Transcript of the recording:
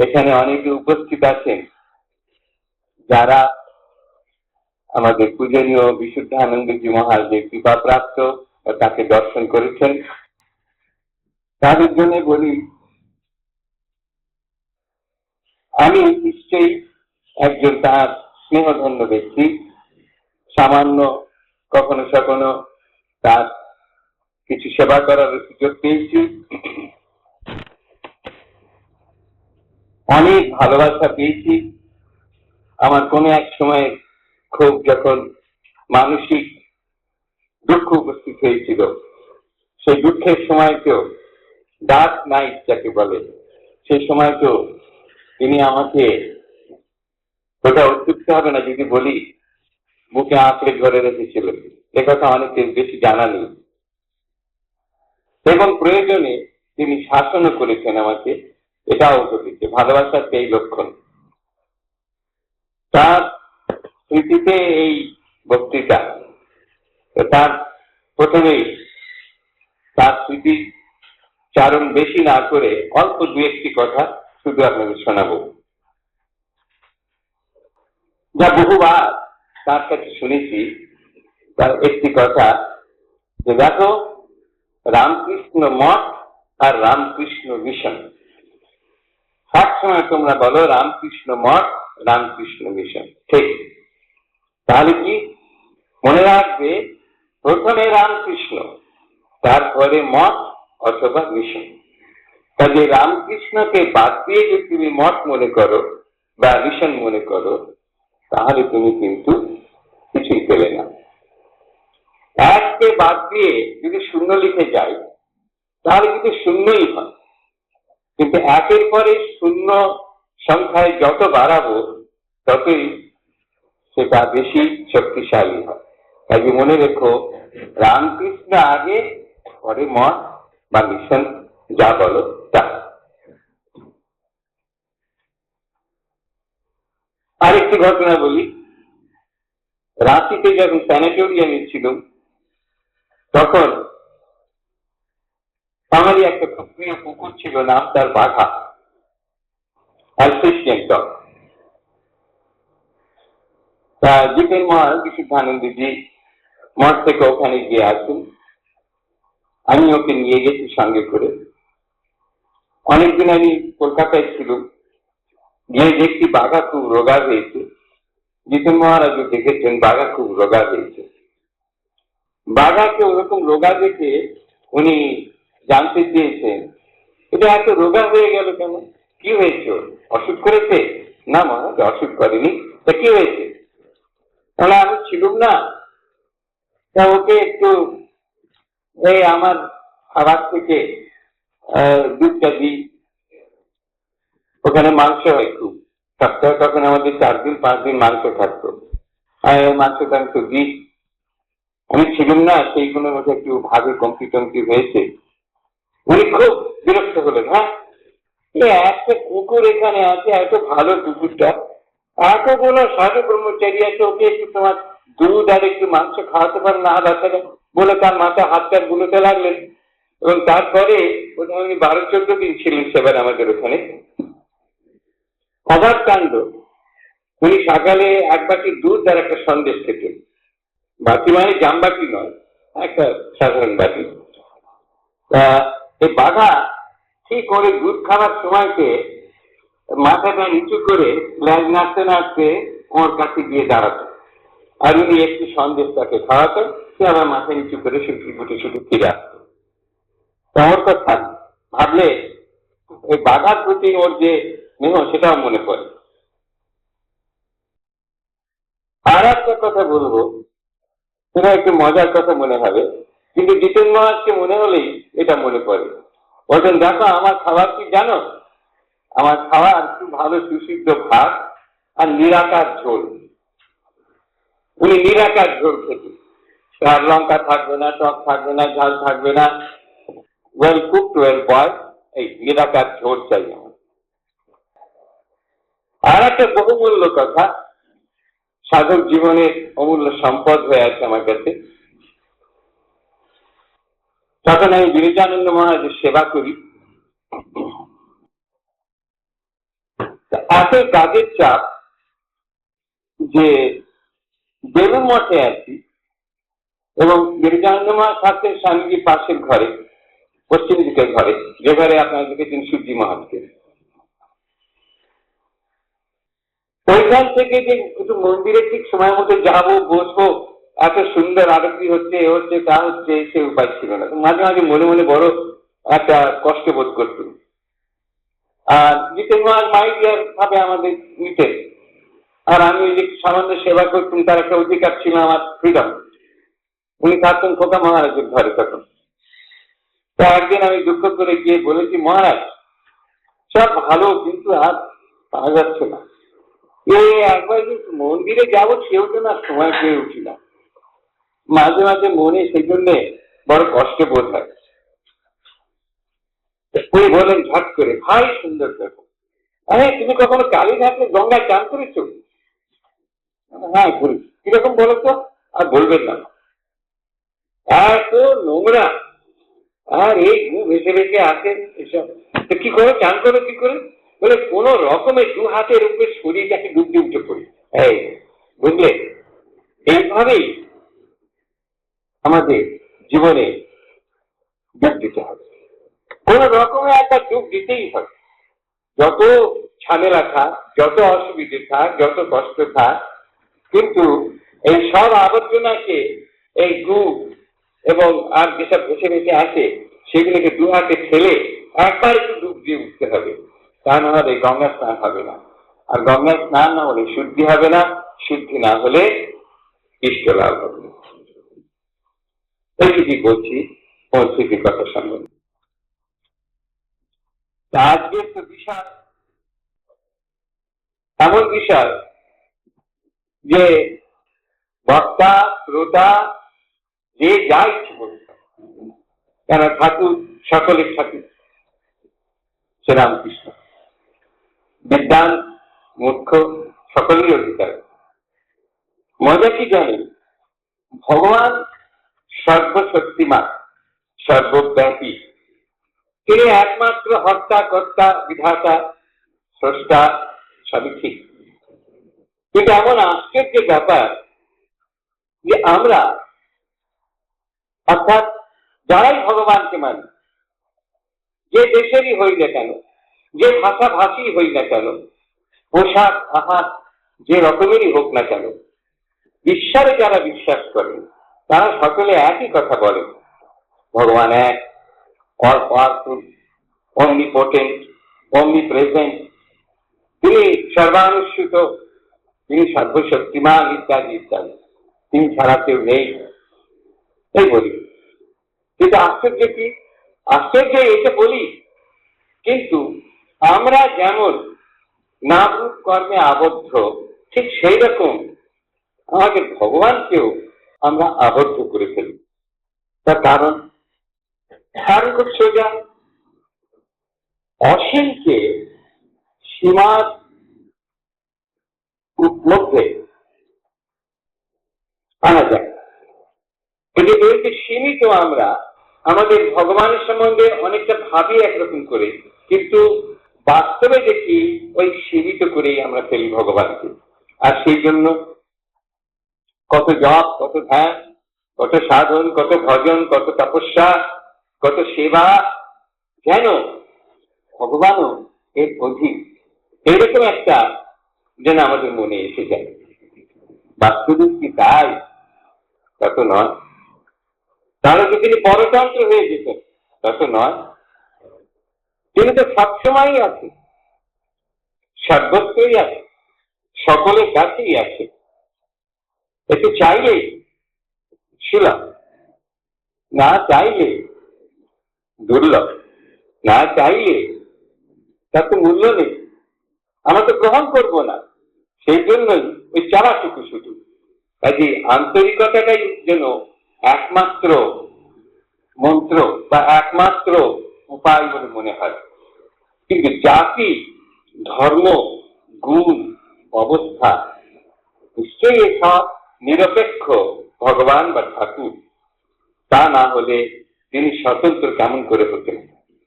এখানে অনেকে উপস্থিত আছেন যারা আমাদের পূজনীয় বিশুদ্ধানন্দজি মহারাজের কৃপাপ্রাপ্ত তাকে দর্শন করেছেন, তাদের জন্য বলি, আমি নিশ্চয়ই একজন তার স্নেহধন্য ব্যক্তি, সামান্য কখনো কখনো তার কিছু সেবা করার সুযোগ পেয়েছি। অনেক ভালোবাসা পেয়েছি। আমার কোনো এক সময় খুব যখন মানসিক দুঃখ উপস্থিত হয়েছিল, সেই দুঃখের সময়কেও ডার্ক নাইট যাকে বলে, সেই সময়কেও তিনি আমাকে ওটা অত্যুক্ত হবে না যদি বলি বুকে আঁকড়ে ধরে রেখেছিল এ কথা অনেকের বেশি জানা নেই। এবং প্রয়োজনে তিনি শাসনও করেছেন আমাকে। এটাও ঘটেছে ভালোবাসার সেই লক্ষণ। তার স্মৃতিতে এই বক্তৃতা তার প্রথমেই তার স্মৃতি চারণ বেশি না করে অল্প দু একটি কথা শুধু আপনাদের শোনাবো। যা বহুবার তার কাছে শুনেছি, তার একটি কথা যে দেখো, রামকৃষ্ণ মঠ আর রামকৃষ্ণ মিশন। সবসময় তোমরা বলো, রামকৃষ্ণ মঠ, রামকৃষ্ণ মিশন। ঠিক। তাহলে কি? মনে রাখবে, প্রথমে রামকৃষ্ণ, তারপরে মঠ অথবা মিশন। কাজে রামকৃষ্ণকে বাদ দিয়ে যদি তুমি মঠ মনে করো বা মিশন মনে করো, তাহলে তুমি কিন্তু কিছুই পেলে না। এককে বাদ দিয়ে যদি শূন্য লিখে যাই, তাহলে কিন্তু শূন্যই হয়। কিন্তু একের পরে শূন্য সংখ্যায় যত বাড়াবো, ততই সেটা বেশি শক্তিশালী হয়। কাজে মনে রেখো, রামকৃষ্ণ আগে, পরে মঠ বা মিশন, যা বলো তা। আরেকটি ঘটনা বলি। রাঁচিতে যখন প্যানেটোরিয়ামে ছিল তখন আমারই একটা প্রিয় কুকুর ছিল, নাম তার বাঘা। অ্যালফ্রিশিয়ান ডগ তা জিতেন মহারাজ বিশুদ্ধানন্দজি থেকে ওখানে গিয়ে আসুন। আমি ওকে নিয়ে গেছি সঙ্গে করে। অনেকদিন আমি কলকাতায় ছিল গিয়ে দেখছি বাঘা খুব রোগা হয়েছে। জিতেন মহারাজও দেখেছেন বাঘা খুব রোগা হয়েছে। বাঘাকে ওরকম রোগা দেখে উনি জানতে চেয়েছেন। এটা এত রোগা হয়ে গেল কেন? কি হয়েছে? অসুখ করেছে? না মহারাজ অসুখ করেনি, তা কি হয়েছে? তাহলে আমি ছিলুম না? তা ওকে একটু এই আমার খাবার থেকে দুধটা দিই। ওখানে মাংস হয় খুব। সপ্তাহে তখন আমাদের চার দিন, পাঁচ দিন মাংস থাকতো। মাংস টাংস দিই। আমি ছিলাম না, সেইগুলোর মধ্যে একটু ভাবে কমতি টমতি হয়েছে। উনি খুব বিরক্ত হলেন হ্যাঁ? একটা কুকুর এখানে আছে, এত ভালো কুকুরটা। এতগুলো সাধু ব্রহ্মচারী আছে, ওকে একটু তোমার দুধ আর একটু মাংস খাওয়াতে পারেন না? বাচ্চাটা বলে তার মাথা হাত টাত বুলোতে লাগলেন। এবং তারপরে বোধহয় উনি বারো, চোদ্দ দিন ছিলেন সেবার আমাদের ওখানে। অবাক কাণ্ড। উনি সকালে এক বাটি দুধ আর একটা সন্দেশ খেতেন বাটি মানে জামবাটি নয়, একটা সাধারণ বাটি। তা এই বাঘা ঠিক করে দুধ খাওয়ার সময়কে মাথাটা নিচু করে ল্যাজ নাড়তে নাড়তে ওর কাছে গিয়ে দাঁড়াতো। আর উনি একটু সন্দেশ তাকে খাওয়াতেন সে আবার মাথা নিচু করে শুধু ফুটে শুধু ফিরে আসতো। ওর কথা ভাবলে এই বাঘার প্রতি ওর যে স্নেহ, সেটাও মনে পড়ে। আর একটা কথা বলব, সেটা একটু মজার কথা মনে হবে। কিন্তু জিতেন মহাজকে মনে হলেই এটা মনে পড়ে। বলতেন দেখো, আমার খাবার কি জানো? আমার খাবার একটু ভালো সুসিদ্ধ ভাত আর নিরাকার ঝোল। উনি নিরাকার ঝোল খেতেন আর লঙ্কা থাকবে না, টক থাকবে না, ঝাল থাকবে না। ওয়েল কুকড ওয়েল বয় এই নিরাকার ঝোল চাই আর একটা বহুমূল্য কথা, সাধক জীবনের অমূল্য সম্পদ হয়ে আছে আমার কাছে। তখন আমি বিবেকানন্দ মহারাজের সেবা করি। এত কাজের চাপ যে বেলুর মঠে আছি এবং গিরিজানন্দমা থাকতেন স্বামীজির পাশের ঘরে, পশ্চিম দিকের ঘরে, যে ঘরে আপনারা দেখেছেন সূর্যি মহাজকে ওইখান থেকে যে একটু মন্দিরে ঠিক সময় মতো যাব, বসবো এত সুন্দর আরতি হচ্ছে, এ হচ্ছে, তা হচ্ছে, সে উপায় ছিল না। মাঝে মাঝে মনে মনে বড় একটা কষ্ট বোধ করতুম। আর জিতেন মহাজ মাইডিয়ার ভাবে আমাদের নিতেন। আর আমি যে সামান্য সেবা করতাম, তার একটা অধিকার ছিল আমার ফ্রিডম উনি থাকতেন খোকা মহারাজের ঘরে তখন। তো একদিন আমি দুঃখ করে গিয়ে বলেছি, মহারাজ, সব ভালো, কিন্তু আর পাওয়া যাচ্ছে না। এই একবার মন্দিরে যাব সেও তো না সময় পেয়ে উঠি না মাঝে মাঝে মনে সেই জন্যে বড় কষ্ট বোধ হয় উনি বলেন ঝট করে, ভাই সুন্দর দেখো। আরে, তুমি কখনো কালীঘাটে গঙ্গায় চান করেছ? হ্যাঁ করি কীরকম বলো তো? আর বলবেন না। এত নোংরা। আর এই গু ভেসে ভেসে আসেন এসব। তো কি করে, চান করো, কি করে? বলে, কোন রকমের দু হাতের উপরে শরীরটাকে ডুব দিয়ে উঠে পড়ি। এই, বুঝলে? আমাদের জীবনে যোগ দিতে হবে। কোন রকমের একটা যোগ দিতেই হবে। যত ঝামেলা থাক, যত অসুবিধে থাক, যত কষ্ট থাক, কিন্তু এই সব আবর্জনাকে, এই গু এবং আর যেসব ভেসে ভেসে আসে, সেগুলোকে দু হাতে ঠেলে একবার একটু ডুব দিয়ে উঠতে হবে। তা না হলে গঙ্গা স্নান হবে না। আর গঙ্গা স্নান না হলে শুদ্ধি হবে না। শুদ্ধি না হলে ইষ্ট লাভ হবে যদি বলছি, পরিস্থিতির কথা তা আজকের তো বিষয় এমন বিষয় যে বক্তা, শ্রোতা, যে যা ইচ্ছে বলতে কেন ঠাকুর সকলের ঠাকুর শ্রীরামকৃষ্ণ। বিদ্যান মূর্খ, সকলেরই অধিকার। মজা কি জানি ভগবান সর্বশক্তিমান, সর্বব্যাপী। তিনি একমাত্র হর্তা কর্তা বিধাতা, স্রষ্টা সবই ঠিক কিন্তু এমন আশ্চর্যের ব্যাপার যে আমরা, অর্থাৎ যারাই ভগবানকে মানি, যে দেশেরই হই না কেন, যে ভাষা ভাষী হই না কেন, পোশাক, আহার, যে রকমেরই হোক না কেন, ঈশ্বরে যারা বিশ্বাস করেন তারা সকলে একই কথা বলে। ভগবান এক, all powerful omnipotent omnipresent তিনি সর্বানুষ্ঠিত তিনি সর্বশক্তিমান ইত্যাদি ইত্যাদি। তিনি ছাড়া কেউ নেই। এই বলি। কিন্তু আশ্চর্য কি? আশ্চর্য এসে বলি, কিন্তু আমরা যেমন নাম রূপ কর্মে আবদ্ধ, ঠিক সেই রকম আমাদের ভগবানকেও আমরা আবদ্ধ করে ফেলি। তার কারণ সোজা। অসীমকে সীমার মধ্যে আনা যায়। কিন্তু সীমিত আমরা আমাদের ভগবানের সম্বন্ধে অনেকটা ভাবি একরকম করে, কিন্তু বাস্তবে দেখি ওই সীমিত করেই আমরা ফেলি ভগবানকে। আর সেই জন্য কত জপ, কত ধ্যান, কত সাধন, কত ভজন, কত তপস্যা, কত সেবা। যেন ভগবানও এর অধিক এরকম একটা যেন আমাদের মনে এসে যায়। বাস্তবে কি তাই? তত নয়। তাহলে তো তিনি পরতন্ত্র হয়ে যেতেন। তত নয়। তিনি তো সবসময়ই আছে। সর্বত্রই আছে। সকলের কাছেই আছে। একটু চাইলেই ছিলাম না চাইলে দুর্লভ, না চাইলে তার তো মূল্য নেই। আমরা তো গ্রহণ করব না। সেই জন্যই ওই চালাটুকু শুধু। কাজে আন্তরিকতাটাই যেন একমাত্র মন্ত্র বা একমাত্র উপায় বলে মনে হয়। কিন্তু জাতি, ধর্ম, গুণ, অবস্থা, নিশ্চয়ই এসব নিরপেক্ষ ভগবান বা ঠাকুর। তা না হলে তিনি স্বতন্ত্র কেমন করে হতেন?